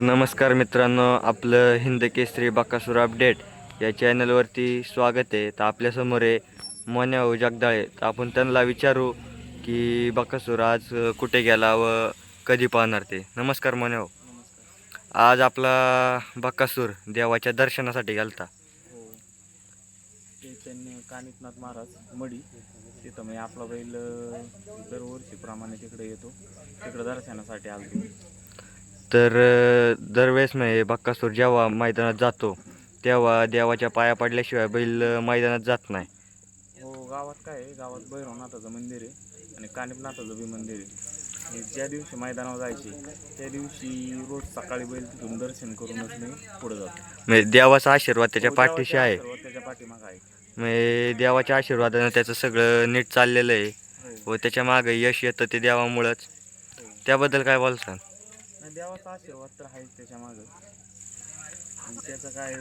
नमस्कार मित्रांनो आपलं हिंद केसरी बाकासूर अपडेट या चॅनलवरती स्वागत आहे. तर आपल्यासमोर आहे मोन्याभाऊ जगदाळे. तर आपण त्यांना विचारू की बाकासूर आज कुठे गेला व कधी पाहणार ते? नमस्कार मोन्याभाऊ आज आपला बाकासूर देवाच्या दर्शनासाठी घालता हो. त्यांनी कानिकनाथ महाराज मडी तिथं म्हणजे आपला बैल दरवर्षीप्रमाणे तिकडे येतो. तिकडे दर्शनासाठी आलो तर दरवेळेस म्हणजे बाकासूर जेव्हा मैदानात जातो तेव्हा देवाच्या पाया पडल्याशिवाय बैल मैदानात जात नाही. हो गावात काय आहे? गावात भैरवनाथाचं मंदिर आहे आणि कानिपनाथाचं बी मंदिर आहे. आणि ज्या दिवशी मैदानावर जायचे त्या दिवशी रोज सकाळी बैल तिथून दर्शन करूनच मी पुढे जातो. म्हणजे देवाचा आशीर्वाद त्याच्या हो, पाठीशी आहे. त्याच्या पाठीमागं आहे. म्हणजे देवाच्या आशीर्वादानं त्याचं सगळं नीट चाललेलं आहे. हो. व त्याच्यामागे यश येतं ते देवामुळंच. त्याबद्दल काय बोलसान? नाही देवाचा आशीर्वाद तर आहेच त्याच्या मागं. आणि त्याचं काय?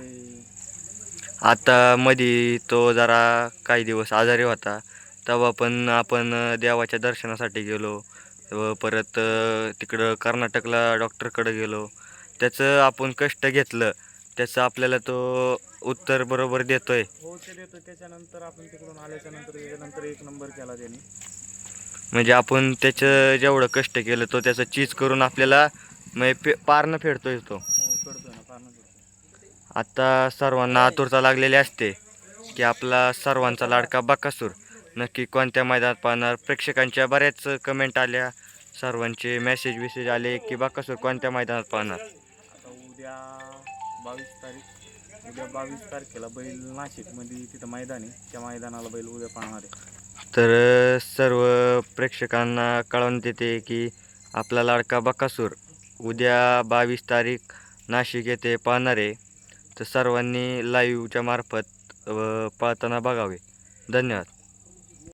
आता मधी तो जरा काही दिवस आजारी होता. तेव्हा पण आपण देवाच्या दर्शनासाठी गेलो. व परत अ, तिकडं कर्नाटकला डॉक्टरकडे गेलो. त्याचं आपण कष्ट घेतलं. त्याचं आपल्याला तो उत्तर बरोबर देतोय. हो ते देतो त्याच्यानंतर आपण तिकडून आल्याच्यानंतर त्याच्यानंतर एक नंबर केला त्याने. म्हणजे आपण त्याचं जेवढं कष्ट केलं तो त्याचं चीज करून आपल्याला म्हणजे फे पारणं फेडतोय तो. हो ना करतो आता सर्वांना आतुरता लागलेली असते की आपला सर्वांचा लाडका बकासूर. नक्की कोणत्या मैदानात पाहणार? प्रेक्षकांच्या बऱ्याच कमेंट आल्या. सर्वांचे मेसेज विसेज आले की बकासूर कोणत्या मैदानात पाहणार? आता उद्या बावीस तारीख उद्या बावीस तारखेला बैल नाशिकमध्ये तिथं मैदान आहे. त्या मैदानाला बैल उद्या पाहणार आहे. तर सर्व प्रेक्षकांना कळवण्यात येते की आपला लाडका बकासूर उद्या बावीस तारीख नाशिक येथे पाहणार आहे. तर सर्वांनी लाईव्हच्या मार्फत पाहताना बघावे. धन्यवाद.